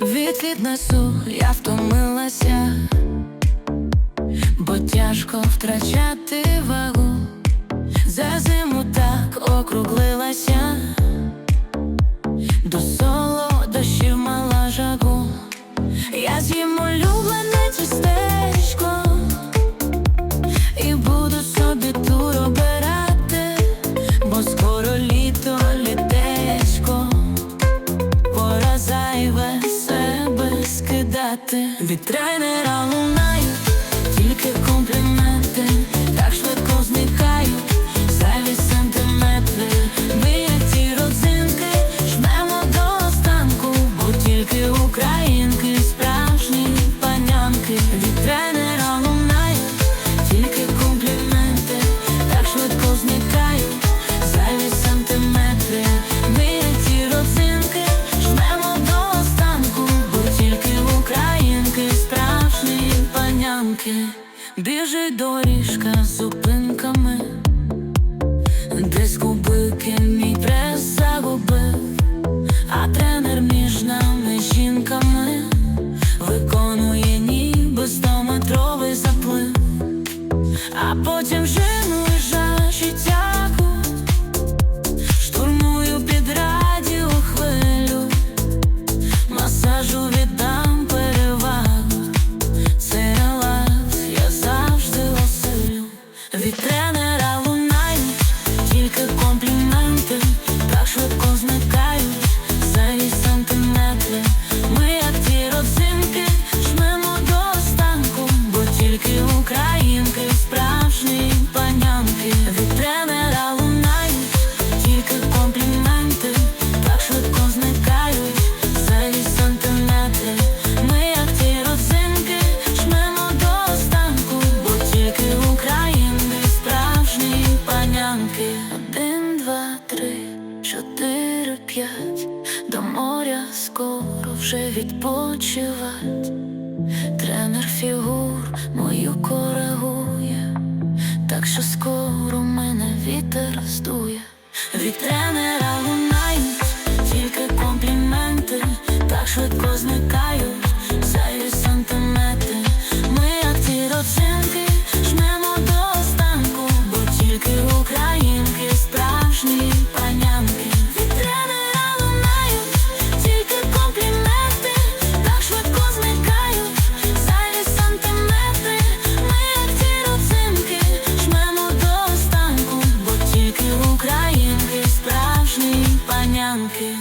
Відліт несу, я втомилася, бо тяжко втрачати вагу, за зиму так округлилася, до солодощів мала жагу, я з'їм себе скидати Від тренера лунають тільки компліменти. Так швидко зникають зайві сантиметри. Ми як ці родзинки жмемо до останку Бо тільки українки Біжить доріжка з Від тренера вже відпочивать. Тренер фігур мою коригує, так що скоро мене вітер здує. Від тренера лунають тільки компліменти, так швидко tanque.